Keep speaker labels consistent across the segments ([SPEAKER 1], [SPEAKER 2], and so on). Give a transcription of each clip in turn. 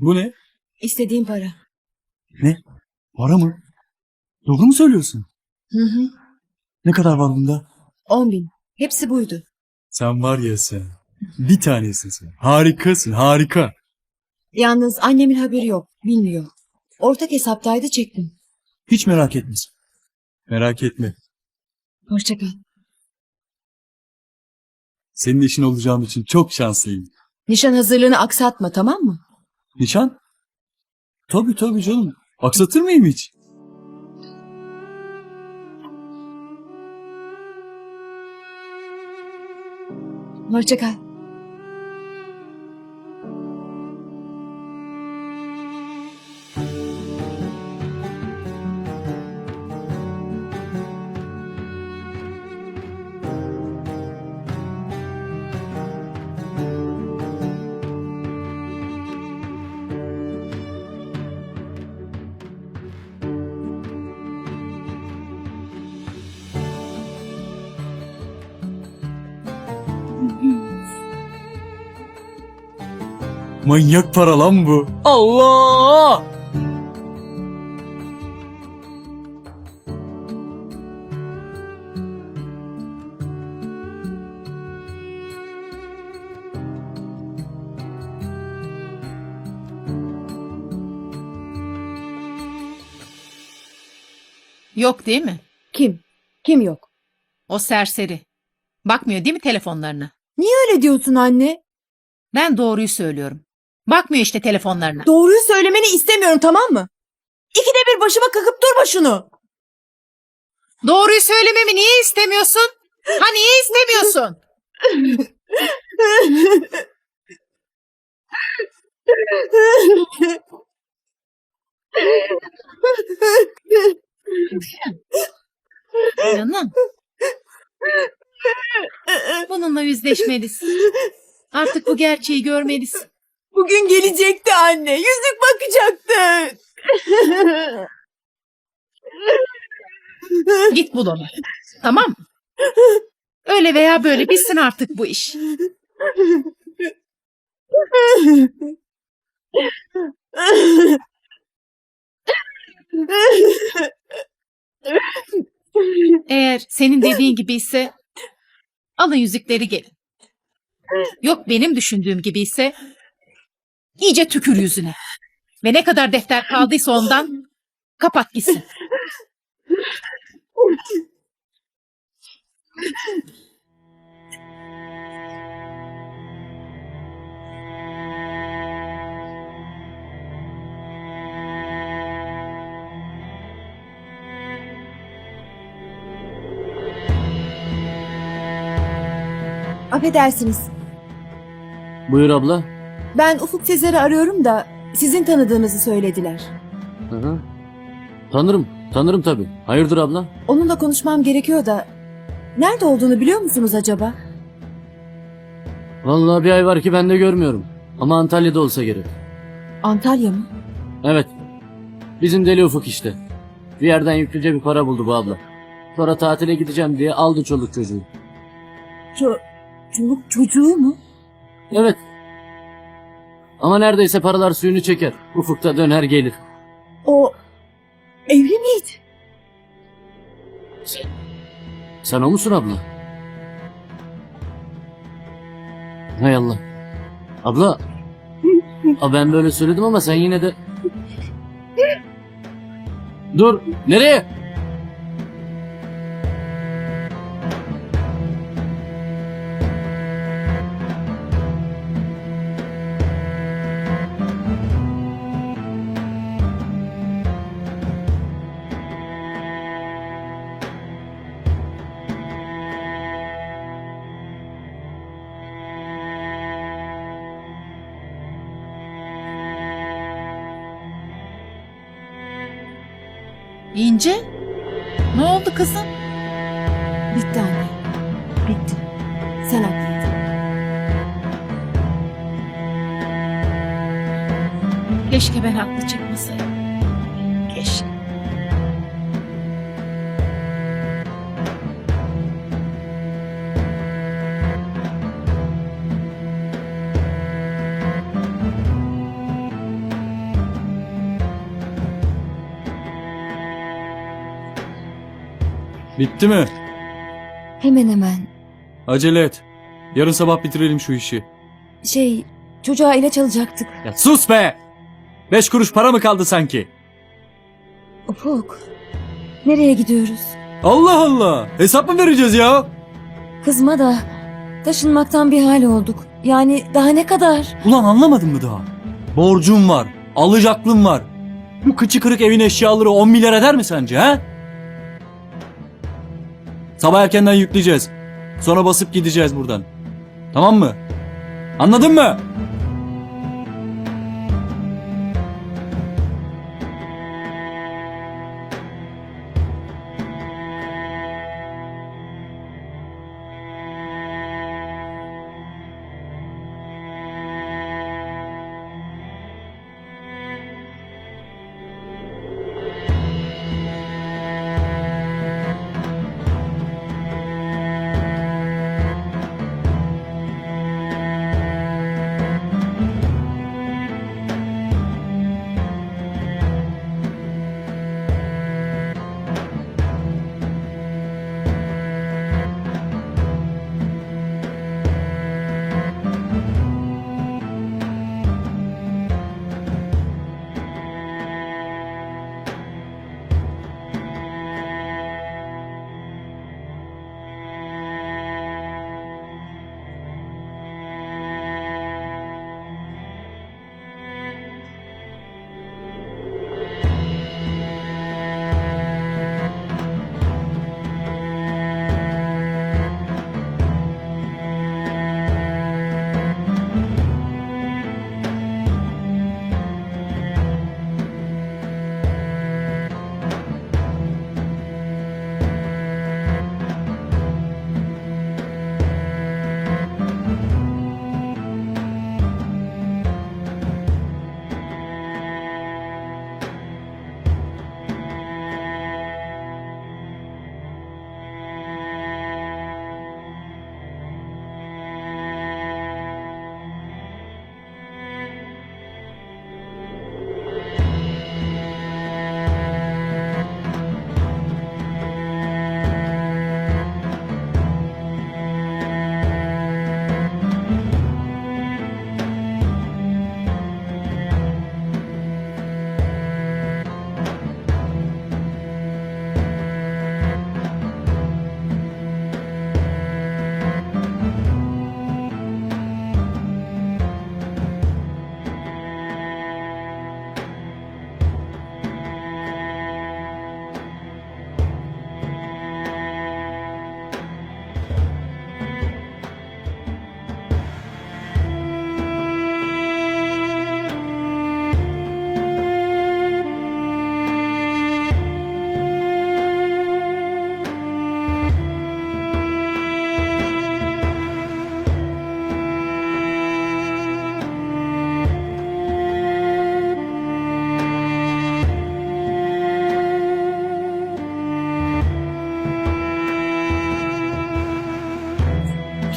[SPEAKER 1] Bu ne?
[SPEAKER 2] İstediğim para.
[SPEAKER 1] Ne? Para mı? Doğru mu söylüyorsun?
[SPEAKER 2] Hı hı.
[SPEAKER 1] Ne kadar var bunda?
[SPEAKER 2] On bin. Hepsi buydu.
[SPEAKER 1] Sen var ya sen. Bir tanesin sen. Harikasın harika.
[SPEAKER 2] Yalnız annemin haberi yok. Bilmiyor. Ortak hesaptaydı çektim.
[SPEAKER 1] Hiç merak etme. Merak etme.
[SPEAKER 2] Hoşça kal.
[SPEAKER 1] Senin eşin olacağım için çok şanslıyım.
[SPEAKER 2] Nişan hazırlığını aksatma tamam mı?
[SPEAKER 1] Nişan? Tabii tabii canım. Aksatır mıyım hiç?
[SPEAKER 2] Hoşça.
[SPEAKER 1] Manyak para lan bu. Allah!
[SPEAKER 3] Yok değil mi?
[SPEAKER 2] Kim? Kim yok?
[SPEAKER 3] O serseri. Bakmıyor değil mi telefonlarına?
[SPEAKER 2] Niye öyle diyorsun anne?
[SPEAKER 3] Ben doğruyu söylüyorum. Bakmıyor işte telefonlarına.
[SPEAKER 2] Doğruyu söylemeni istemiyorum tamam mı? İkide bir başıma kakıp durma şunu.
[SPEAKER 3] doğruyu söylememi niye istemiyorsun? Ha niye istemiyorsun? Canım. Bununla yüzleşmelisin. Artık bu gerçeği görmelisin.
[SPEAKER 2] Bugün gelecekti anne. Yüzük bakacaktı.
[SPEAKER 3] Git bul onu. Tamam? Öyle veya böyle bitsin artık bu iş. Eğer senin dediğin gibi ise alın yüzükleri gelin. Yok benim düşündüğüm gibi ise iyice tükür yüzüne. Ve ne kadar defter kaldıysa ondan kapat gitsin.
[SPEAKER 2] Affedersiniz.
[SPEAKER 4] Buyur abla.
[SPEAKER 2] Ben Ufuk Sezer'i arıyorum da sizin tanıdığınızı söylediler.
[SPEAKER 4] Hı hı. Tanırım. Tanırım tabii. Hayırdır abla?
[SPEAKER 2] Onunla konuşmam gerekiyor da nerede olduğunu biliyor musunuz acaba?
[SPEAKER 4] Vallahi bir ay var ki ben de görmüyorum. Ama Antalya'da olsa gerek.
[SPEAKER 2] Antalya mı?
[SPEAKER 4] Evet. Bizim deli ufuk işte. Bir yerden yüklüce bir para buldu bu abla. Sonra tatile gideceğim diye aldı çoluk çocuğu.
[SPEAKER 2] Ço çoluk çocuğu mu?
[SPEAKER 4] Evet. Ama neredeyse paralar suyunu çeker. Ufukta döner gelir.
[SPEAKER 2] O evli miydi?
[SPEAKER 4] Sen o musun abla? Hay Allah. Abla. A ben böyle söyledim ama sen yine de... Dur. Nereye?
[SPEAKER 3] İnce? Ne oldu kızım?
[SPEAKER 2] Bitti anne. Bitti. Sen haklıydın.
[SPEAKER 3] Keşke ben haklı çıkmasaydım. Keşke.
[SPEAKER 1] Bitti mi?
[SPEAKER 5] Hemen hemen.
[SPEAKER 1] Acele et. Yarın sabah bitirelim şu işi.
[SPEAKER 5] Şey, çocuğa ilaç alacaktık.
[SPEAKER 1] Ya sus be! Beş kuruş para mı kaldı sanki?
[SPEAKER 5] Ufuk, nereye gidiyoruz?
[SPEAKER 1] Allah Allah! Hesap mı vereceğiz ya?
[SPEAKER 5] Kızma da taşınmaktan bir hal olduk. Yani daha ne kadar?
[SPEAKER 1] Ulan anlamadın mı daha? Borcum var, alacaklım var. Bu kıçı kırık evin eşyaları 10 milyar eder mi sence ha? Sabah erkenden yükleyeceğiz. Sonra basıp gideceğiz buradan. Tamam mı? Anladın mı?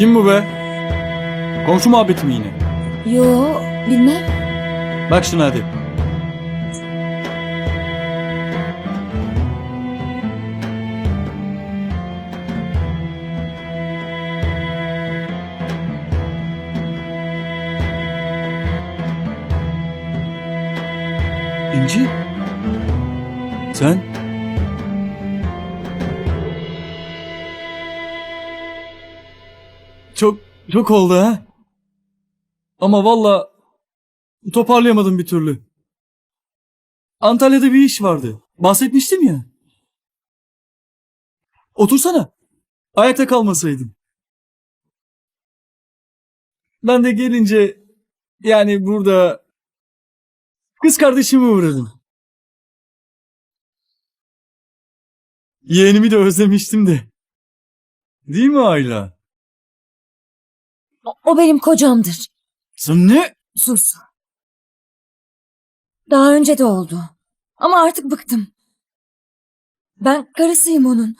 [SPEAKER 1] Kim bu be? Komşu muhabbeti mi yine?
[SPEAKER 5] Yo, bilmem.
[SPEAKER 1] Bak şuna hadi. İnci? Sen? Çok oldu ha. Ama valla toparlayamadım bir türlü. Antalya'da bir iş vardı. Bahsetmiştim ya. Otursana. Ayakta kalmasaydın. Ben de gelince yani burada kız kardeşimi uğradım. Yeğenimi de özlemiştim de. Değil mi Ayla?
[SPEAKER 5] O, benim kocamdır.
[SPEAKER 1] Sen ne?
[SPEAKER 5] Sus. Daha önce de oldu. Ama artık bıktım. Ben karısıyım onun.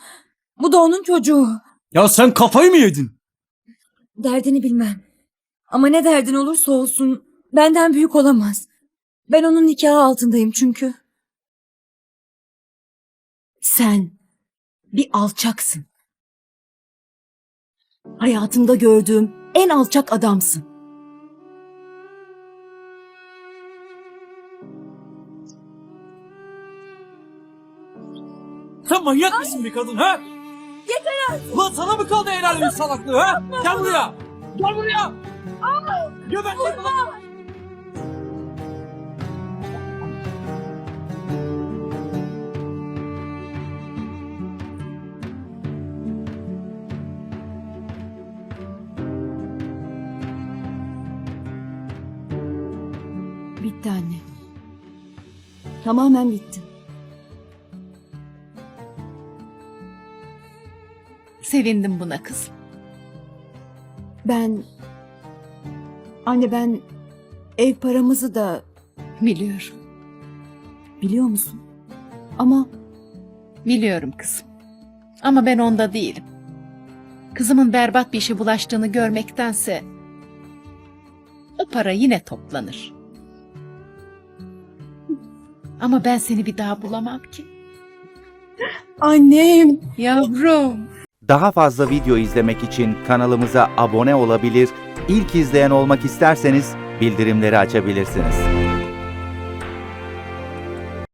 [SPEAKER 5] Bu da onun çocuğu.
[SPEAKER 1] Ya sen kafayı mı yedin?
[SPEAKER 5] Derdini bilmem. Ama ne derdin olursa olsun benden büyük olamaz. Ben onun nikahı altındayım çünkü.
[SPEAKER 2] Sen bir alçaksın. Hayatımda gördüğüm en alçak adamsın.
[SPEAKER 1] Sen manyak mısın bir kadın ha? Yeter artık. Ulan sana mı kaldı el alemin salaklığı ha? Gel buraya. Gel buraya. Göbekle bana.
[SPEAKER 2] Tamamen bitti.
[SPEAKER 3] Sevindim buna kızım.
[SPEAKER 2] Ben... Anne ben ev paramızı da
[SPEAKER 3] Biliyorum.
[SPEAKER 2] biliyor musun? Ama
[SPEAKER 3] Biliyorum kızım. Ama ben onda değilim. Kızımın berbat bir işe bulaştığını görmektense o para yine toplanır. Ama ben seni bir daha bulamam ki.
[SPEAKER 2] annem
[SPEAKER 3] Yavrum.
[SPEAKER 6] Daha fazla video izlemek için kanalımıza abone olabilir, ilk izleyen olmak isterseniz bildirimleri açabilirsiniz.